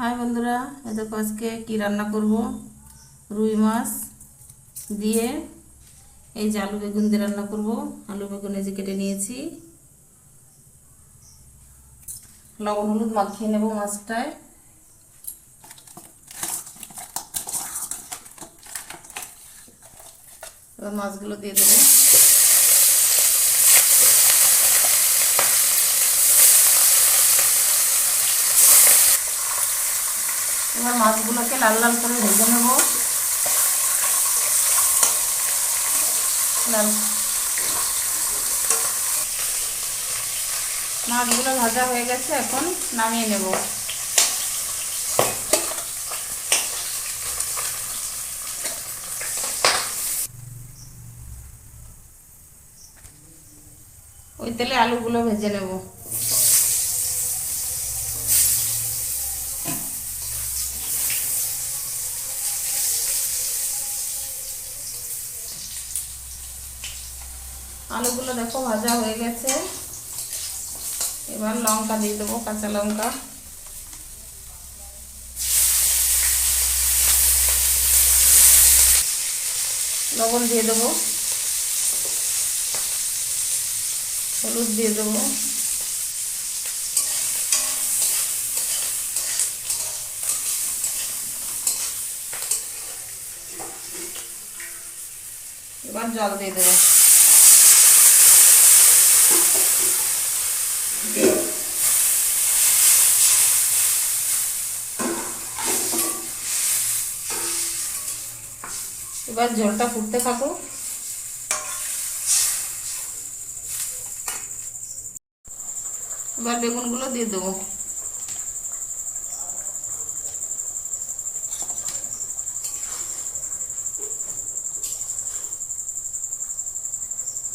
High বন্ধুরা এ দেখো আজকে কী রান্না করব? রুই মাছ দিয়ে এই যে আলু বেগুন দিয়ে রান্না করব। আলু বেগুন এই যে কেটে নিয়েছি। লবণ, হলুদ মাখিয়ে নেব মাছটায়। এবার মাছগুলো দিয়ে দেবো। এবার মাছগুলোকে লাল লাল করে ভেজে নেব। মাছগুলো ভাজা হয়ে গেছে, এখন নামিয়ে নেব। ওই তেলে আলুগুলো ভেজে নেব। আলুগুলো দেখো ভাজা হয়ে গেছে। এবার লঙ্কা দিয়ে দেবো, কাঁচা লঙ্কা। লবণ দিয়ে দেবো। হলুদ দিয়ে দেবো। এবার জল দিয়ে দেবো। এবার জলটা ফুটতে থাকুক। এবার বেগুনগুলো দিয়ে দেবো।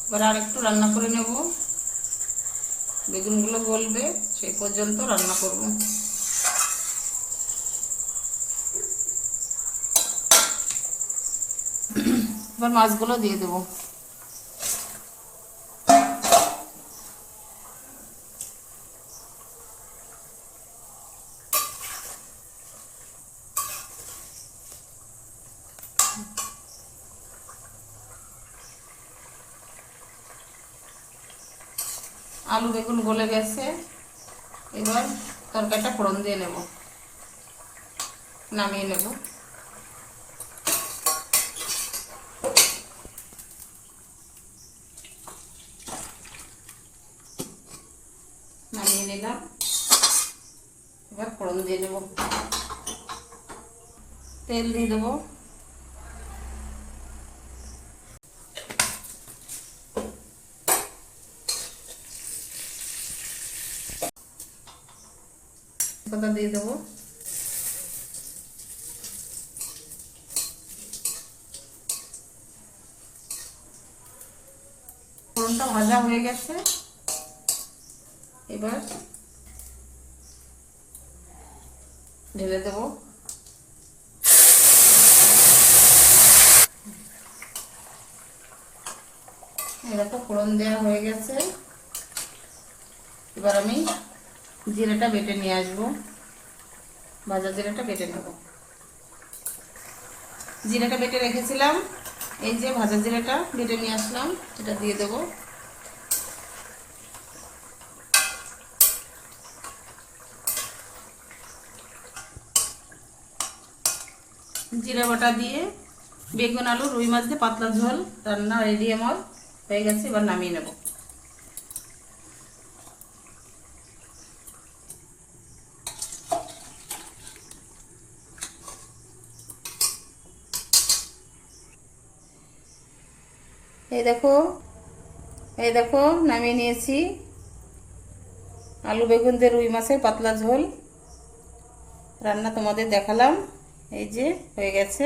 এবার আর একটু রান্না করে নেব। বেগুনগুলো গলবে সেই পর্যন্ত রান্না করব। এবার মাছগুলো দিয়ে দেবো। আলু বেগুন গলে গেছে। এবার তরকারিটা ফোড়ন দিয়ে নেব। নামিয়ে নেব। নামিয়ে নিলাম। এবার ফোড়ন দিয়ে দেবো তেল দিয়ে দেবো। পাতা দিয়ে দেবো। ফোড়নটা ভাজা হয়ে গেছে। এবার ঢেলে দেবো। এরকম ফোড়ন দেওয়া হয়ে গেছে। এবার আমি জিরেটা বেটে নিয়ে আসব। ভাজা জিরাটা বেটে নেব। জিরাটা বেটে রেখেছিলাম। এই যে ভাজা জিরাটা বেটে নিয়ে আসলাম, এটা দিয়ে দেবো। জিরা বাটা দিয়ে বেগুন আলু, রুই মাছ দিয়ে পাতলা ঝোল, রান্না রেডি আমার। হয়ে গেছে, এবার নামিয়ে নেব। এই দেখো এই দেখো, নামিয়ে নিয়েছি। আলু, বেগুন দিয়ে রুই মাছের পাতলা ঝোল। রান্না তোমাদের দেখালাম। এই যে, হয়ে গেছে।